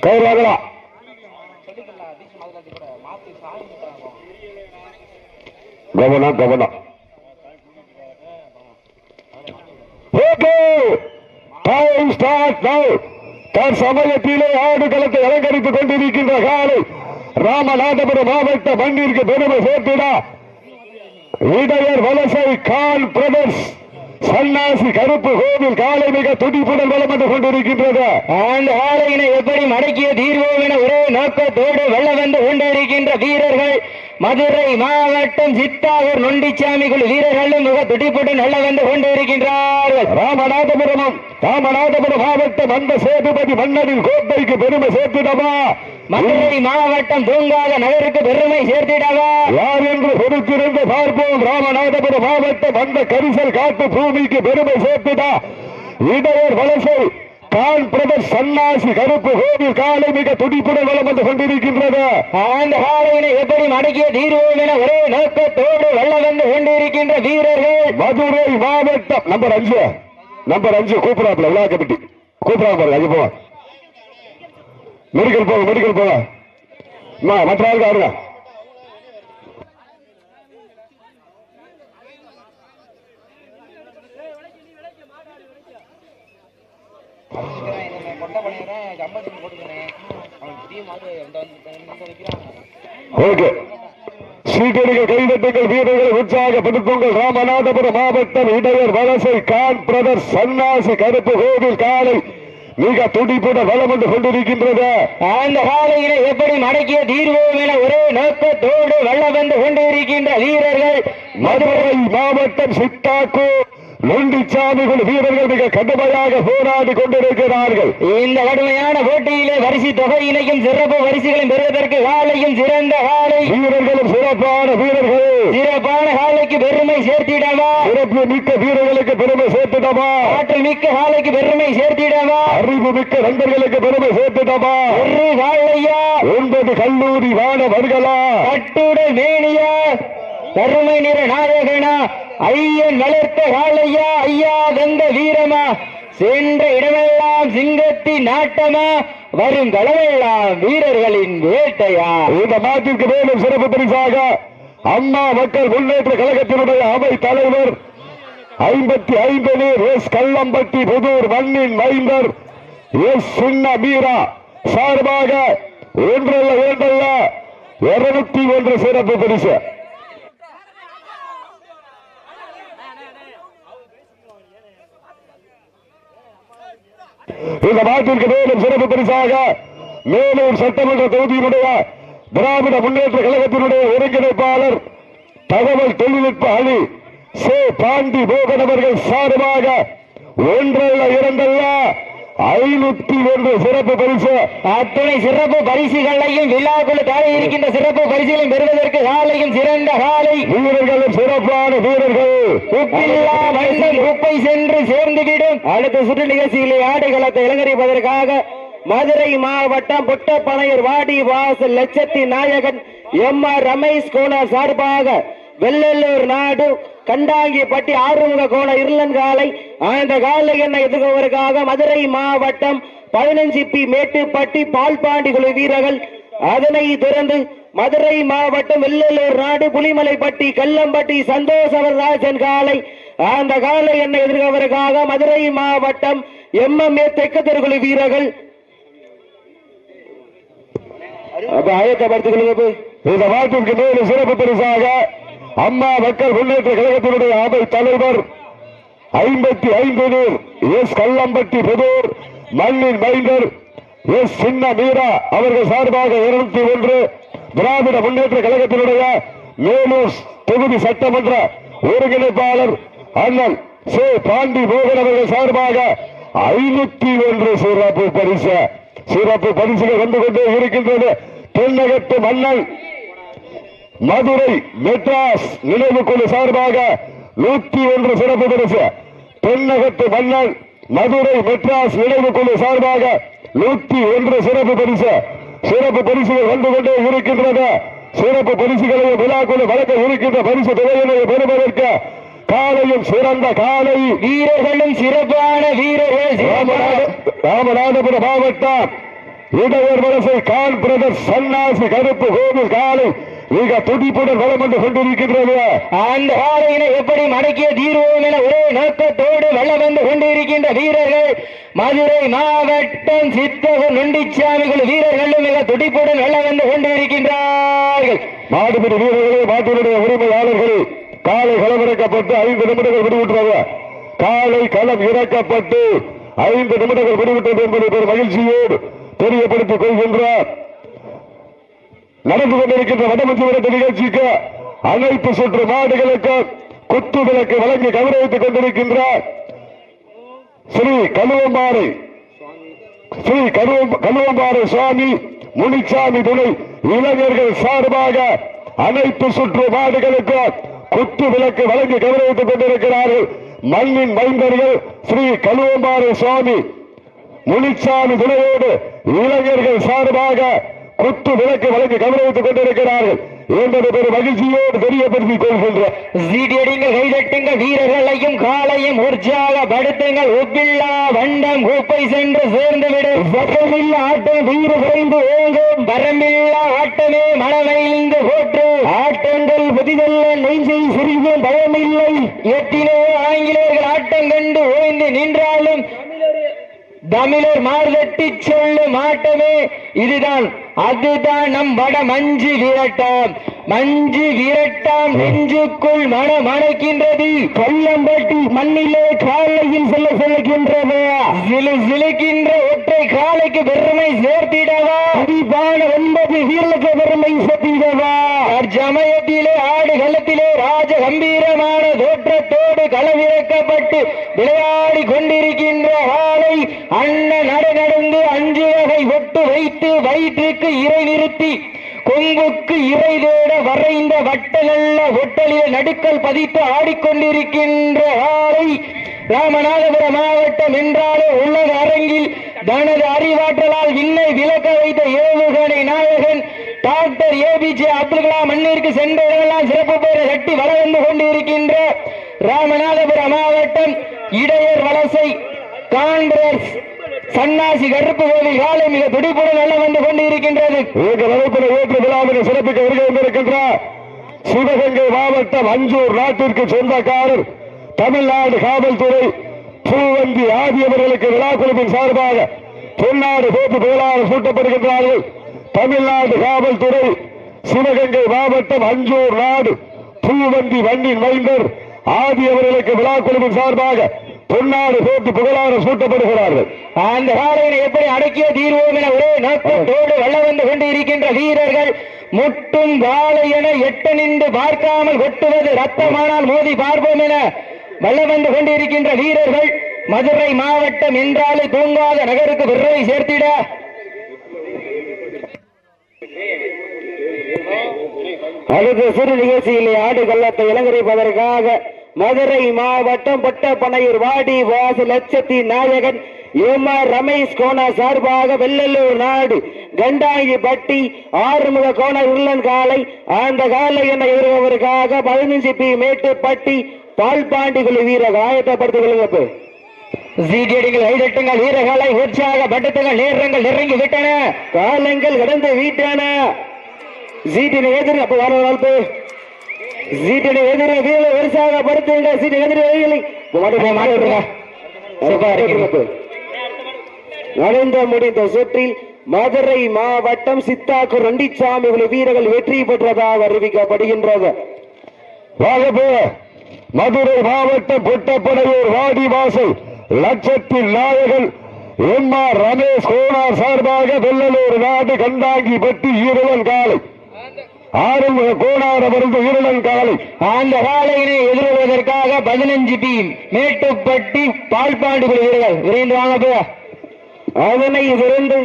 கயிறு வாங்கலாம் கவனம் கவனம். ஓகே. டைம் ஸ்டார்ட் நவ் தற்சமயத்திலே ஆடு களத்தை அலங்கரித்துக் கொண்டிருக்கின்ற காலை ராமநாதபுரம் மாவட்ட மண்ணிற்கு பெருமை சேர்த்துடா. இடையர் வலசை கால் பிரதர்ஸ். சன்னாசி கருப்பு கோவில் காலை மிக துடிப்புடன் வலம் வந்து கொண்டிருக்கின்றது. அந்த ஆலையினை எப்படி மடக்கிய தீர்வோம் என ஒரே நோக்கத்தோடு வெள்ள வந்து கொண்டிருக்கின்ற வீரர்கள் மதுரை மாவட்டம் சித்தாவூர் நொண்டிச்சாமி குழு வீரர்களும் மிக துடிப்புடன் நல்ல வந்து கொண்டிருக்கின்றார்கள். ராமநாதபுரமும் ராமநாதபுரம் மாவட்டம் அந்த சேதுபதி மன்னரின் கோட்டைக்கு பெருமை சேர்த்திடவா? மதுரை மாவட்டம் தூங்காத நகருக்கு பெருமை சேர்த்திடவா? யார் என்று பொறுத்திருந்து பார்ப்போம். ராமநாதபுரம் மாவட்டம் அந்த கரிசல் காட்டு பூமிக்கு பெருமை சேர்த்துடா. இடையர் வலசை கான் பிரதர் சன்னாசி கருப்பு கோவில் காலை மிக துடிப்புடன் வலம் வந்து கொண்டிருக்கின்றது. அந்த ஆலையினை எப்படி மடக்கிய தீர்வோம் என ஒரே நோக்கத்தோடு வெள்ள வந்து கொண்டிருக்கின்ற வீரர்கள். மதுரை மாவட்டம் நம்பர் அஞ்சு. நம்பர் அஞ்சு கூப்பிடாப்புல விழா கமிட்டி கூப்பிடாம பாருங்க அஞ்சு போங்க மெடிக்கல் போங்க மெடிக்கல் போங்க மற்ற ஆளுக்கு ஆடுங்க ஓகே. சீட்டடிகள் கைதட்டுங்கள் வீரர்களை உற்சாகப்படுத்துங்கள் ராமநாதபுரம் மாவட்டம் இடையர் வலசை கான் பிரதர் சன்னாசி கருப்பு கோவில் காலை மிக துடிப்புடன் வலம் வந்து கொண்டிருக்கின்றது. அந்த காலையினை எப்படி மடக்கிய தீர்வோம் என ஒரே நோக்கத்தோடு வெள்ள வந்து கொண்டிருக்கின்ற வீரர்கள் மதுரை மாவட்டம் சித்தாக்கு நொண்டிச்சாமிகள் வீரர்கள் மிக கடுமையாக போராடி கொண்டிருக்கிறார்கள். இந்த கடுமையான போட்டியிலே வரிசை தொகையினையும் சிறப்பு வரிசைகளையும் பெறுவதற்கு காலையும் சிறந்த காலை. வீரர்களும் சிறப்பான வீரர்கள். சிறப்பான காலைக்கு பெருமை சேர்த்திடவா? சிறப்பு மிக்க வீரர்களுக்கு பெருமை சேர்த்துட்டமா ஆற்றல் மிக்க காலைக்கு பெருமை சேர்த்திடவா? அறிவு மிக்க நண்பர்களுக்கு பெருமை சேர்த்துட்டமா ஒரு காலையா ஒன்பது கல்லூரி மாணவர்களா? கட்டுடல் மேனியா? கருமை நிற நாயகனா ஐயன் வளர்த்த காளையா ஐயா வந்த வீரமா? சென்ற இடமெல்லாம் சிங்கத்தி நாட்டமா? வரும் களமெல்லாம் வீரர்களின் வேட்டையா? இந்த மாட்டிற்கு மேலும் சிறப்பு பரிசாக அம்மா மக்கள் முன்னேற்ற கழகத்தினுடைய அவை தலைவர் ஐம்பத்தி ஐம்பது எஸ் கல்லம்பட்டி புதூர் மண்ணின் மைந்தர் எஸ் சின்ன மீரா சார்பாக ஒன்றல்ல இரண்டல்ல இருநூத்தி ஒன்று சிறப்பு பரிசு. இந்த மாட்டிற்கு மேலும் சிறப்பு பரிசாக மேலும் சட்டமன்ற தொகுதியினுடைய திராவிட முன்னேற்ற கழகத்தினுடைய ஒருங்கிணைப்பாளர் தகவல் தொழில்நுட்ப அணி சே. பாண்டி மோகன் அவர்கள் சார்பாக ஒன்றல்ல இரண்டல்ல ஐநூத்தி ஒன்று சிறப்பு பரிசு. அத்துணை சிறப்பு பரிசுகளையும் விழாக்குழு தர இருக்கின்ற சிறப்பு பரிசுகளையும் பெறுவதற்கு காலையும் சிறந்த காலை. வீரர்களும் சிறப்பான வீரர்கள். உப்பில்லா மண்ணில் குப்பை சென்று சேர்ந்துவிடும். அடுத்த சுற்று நிகழ்ச்சியிலே ஆடுகளத்தை இலங்கரிப்பதற்காக மதுரை மாவட்டம் புட்டப்பனையர் வாடி வாசல் லட்சத்தி நாயகன் எம் ஆர் ரமேஷ் கோணர் சார்பாக வெள்ளலூர் நாடு கண்டாங்கிப்பட்டி ஆறுமுக கோண இருளன்காலை ஆழ்ந்த காலை என்ன எதிர்கொள்வதற்காக மதுரை மாவட்டம் பதினஞ்சு பி மேட்டுப்பட்டி பால்பாண்டி குழு வீரர்கள் அதனை திறந்து மதுரை மாவட்டம் வெள்ளலூர் நாடு புலிமலைப்பட்டி கல்லம்பட்டி சந்தோஷவராஜன் காலை அந்த காலை என்ன எதிர்கவருக்காக மதுரை மாவட்டம் எம்எம்ஏ தெற்கு குழு வீரர்கள். அப்ப ஆயத்தப்படுத்திக் கொள்ளுங்க இந்த மாட்டிற்கு மேலும் சிறப்பு பரிசாக அம்மா மக்கள் முன்னேற்ற கழகத்தினுடைய அவை தலைவர் ஐம்பத்தி ஐந்து எஸ் கல்லம்பட்டி புதூர் மண்ணின் மைந்தர் எஸ் சின்ன மீரா அவர்கள் சார்பாக இருநூத்தி ஒன்று திராவிட முன்னேற்ற கழகத்தினுடைய மேலூர் தொகுதி சட்டமன்ற ஒருங்கிணைப்பாளர் அண்ணன் சே. பாண்டி மோகன் அவர்கள் சார்பாக ஐநூத்தி ஒன்று சிறப்பு பரிசு. சிறப்பு பரிசுகள் வந்து கொண்டே இருக்கின்றது. தென்னகத்து மன்னன் மதுரை மெட்ராஸ் நினைவு குழு சார்பாக நூத்தி ஒன்று சிறப்பு பரிசு. தென்னகத்து மன்னன் மதுரை மெட்ராஸ் நினைவு குழு சார்பாக நூத்தி ஒன்று சிறப்பு பரிசு. சிறப்பு பரிசுகள் வந்து கொண்டே இருக்கின்றது. சிறப்பு பரிசுகளையும் விழாக்குழு வழங்க இருக்கின்ற பரிசு தொகையினை பெறுவதற்கு காலையும் சிறந்த காலை வீரர்களும் சிறப்பான வீரர்கள் ராமநாதபுரம் மாவட்டம். இடையூர் வலசை கால் பிரதர் சன்னாசி கருப்பு கோவில் காலை மிக துடிப்புடன் வளம் வந்து கொண்டிருக்கின்றது அந்த காலையினை எப்படி மடக்கிய தீர்வோம் என ஒரே நோக்கத்தோடு வெள்ளம் வந்து கொண்டிருக்கின்ற வீரர்கள் மதுரை மாவட்டம் சித்தகர் நொண்டிச்சாமிகள் வீரர்களும் மிக துடிப்புடன் வெள்ளம் வந்து கொண்டிருக்கின்றார்கள் மாடுபிடி வீரர்களே மாட்டினுடைய உரிமையாளர்களே காலை களம் இறக்கப்பட்டு ஐந்து நிமிடங்கள் விடுவிட்டது காலை களம் இறக்கப்பட்டு ஐந்து நிமிடங்கள் விடுவிட்டது என்பதை ஒரு மகிழ்ச்சியோடு தெரியப்படுத்திக் கொள்கின்றார். நடந்து கொண்டிருக்கின்ற வடமஞ்சி விரட்டு நிகழ்ச்சிக்கு அனைத்து சுற்று மாடுகளுக்கு குத்து விளக்கு வழங்கி கௌரவித்துக் கொண்டிருக்கின்றார் ஸ்ரீ கலுவம்பாறை ஸ்ரீ கலுவம்- சுவாமி முனிசாமி துணை இளைஞர்கள் சார்பாக அனைத்து சுற்று மாடுகளுக்கு குத்து விளக்கு வழங்கி கௌரவித்துக் கொண்டிருக்கிறார்கள் மண்ணின் மைந்தர்கள் ஸ்ரீ கலுவம்பாறை சுவாமி முனிச்சாமி துணையோடு இளைஞர்கள் சார்பாக குத்து விளக்கு வழங்கி கௌரவித்துக் கொண்டிருக்கிறார்கள். என்பது ஒரு மகிழ்ச்சியோடு தெரியப்படுத்திக் கொள்கின்ற சீட்டியடிங்கள் கைதட்டுங்கள் வீரர்களையும் காலையும் உற்சாகப்படுத்துங்கள் ஒப்பில்லா வண்டம் கோப்பை சென்று சேர்ந்து விடும் வசமில்லா ஆட்டம் வீர குறைந்து ஓங்கும். வரமில்லா ஆட்டமே மனமைந்து போற்று. ஆட்டங்கள் புதிதல்ல நெஞ்சை சிறிதும் பயமில்லை. எட்டினோ ஆங்கிலேயர்கள் ஆட்டம் கண்டு ஓய்ந்து நின்றாலும் தமிழர் மார்தட்டி சொல்லும் ஆட்டமே இதுதான் அதுதான் நம் வட மஞ்சு விரட்டாம். மஞ்சு விரட்டாம் நெஞ்சுக்குள் மன மணக்கின்றது கொல்லம்பட்டி மண்ணிலே காலையில் செல்ல செல்கின்றது சிலு சிலுக்கின்ற ஒற்றை காலைக்கு பெருமை சேர்த்திடவா? அதிபான ஒன்பது வீரலுக்கு பெருமை சேர்த்திடவா? சமயத்திலே ஆடு களத்திலே ராஜ கம்பீரமான தோற்றத்தோடு களவிறக்கப்பட்டு விளையாடி கொண்டிருக்கின்ற அண்ணன் நட நடந்து அஞ்சு வகை ஒட்டு வைத்து வயிற்றுக்கு இறை நிறுத்தி கொங்குக்கு இறை தேட வரைந்த வட்ட நல்ல ஒட்டலிய நடுக்கல் பதித்து ஆடிக்கொண்டிருக்கின்ற ஆளை ராமநாதபுரம் மாவட்டம் என்றாலே உள்ளது அரங்கில் தனது அறிவாற்றலால் விண்ணை விளக்க வைத்த ஏவுகணை நாயகன் டாக்டர் ஏபிஜே அப்துல் கலாம் மண்ணிற்கு சென்ற இடமெல்லாம் சிறப்பு பெயரை கட்டி வளர்ந்து கொண்டிருக்கின்ற ராமநாதபுரம் மாவட்டம் இடையர் வலசை காங்கிரஸ் சன்னாசி கருப்பு கோவில் காலை மிக துடிப்புடன் நல்ல வந்து கொண்டிருக்கின்றது. இந்த வகுப்பில் ஏற்று விழாவினை சிறப்பிக்க வருகை வந்திருக்கின்றார் சிவகங்கை மாவட்டம் அஞ்சூர் நாட்டிற்கு சொந்தக்காரர் தமிழ்நாடு காவல்துறை பூவந்தி ஆகியவர்களுக்கு விழா குழுவின் சார்பாக பொன்னாடு கோப்பு புகழாக சூட்டப்படுகின்றார்கள். தமிழ்நாடு காவல்துறை சிவகங்கை மாவட்டம் அஞ்சூர் நாடு பூவந்தி வண்டி மைந்தர் ஆகியவர்களுக்கு விழா குழுவின் சார்பாக பொன்னாடு போட்டு புகழாறு சூட்டப்படுகிறார்கள். அந்த காலையினை எப்படி அடக்கிய தீர்வோம் என ஒரே நோக்கத்தோடு வல்ல வந்து கொண்டு இருக்கின்ற வீரர்கள் முட்டும் வாழை என எட்டு நின்று பார்க்காமல் கொட்டுவது ரத்தமானால் மோதி பார்ப்போம் என வல்ல வந்து கொண்டிருக்கின்ற வீரர்கள் மதுரை மாவட்டம் என்றாலே தூங்காத நகருக்கு விருதை சேர்த்திட. அடுத்த சிறு நிகழ்ச்சியிலே ஆடு கள்ளத்தை இலங்கரிப்பதற்காக மதுரை மாவட்டம் பட்டப்பனையூர் வாடி வாசு லட்சத்தி நாயகன் எம் ஆர் ரமேஷ் கோணா சார்பாக வெள்ளலூர் நாடு. கண்டாங்கி பட்டி ஆறுமுக கோண உள்ளன் காலை அந்த காலை என எதிர்ப்பதற்காக பதினஞ்சு பி மேட்டுப்பட்டி பால்பாண்டி குழு வீரர் ஆயத்தப்படுத்திக் கொள்ளுங்க சீடியடிகள் கைதட்டுங்கள் வீரர்களை உற்சாகப்படுத்துங்கள் நேரங்கள் நெருங்கி விட்டன. காலங்கள் கடந்து விட்டன. சீட்டினை எதிர் அப்ப வர வாழ்ப்பு சீட்டினை எதிர வீர வரிசாக படுத்துங்க சீட்டை எதிர வீரலை நடந்த முடிந்த சுற்றில் மதுரை மாவட்டம் சித்தாக்கு ரெண்டிச்சாமி வீரர்கள் வெற்றி பெற்றதாக அறிவிக்கப்படுகின்றது. மதுரை மாவட்டம் புட்டப்படையூர் வாடி வாசல் லட்சத்தின் நாயகன் எம் ஆர் ரமேஷ் கோனார் சார்பாக வெள்ளலூர் நாடு கண்டாங்கி பட்டி இருவன் காலை. ஆறுமுக கோனார் அவரது ஈரலன் காலை. அந்த காலையினை எதிர்வதற்காக பதினஞ்சு டீம் மேட்டுப்பட்டி பால்பாண்டு குழு வீரர்கள் விரைந்து வாங்க அதனை விரைந்து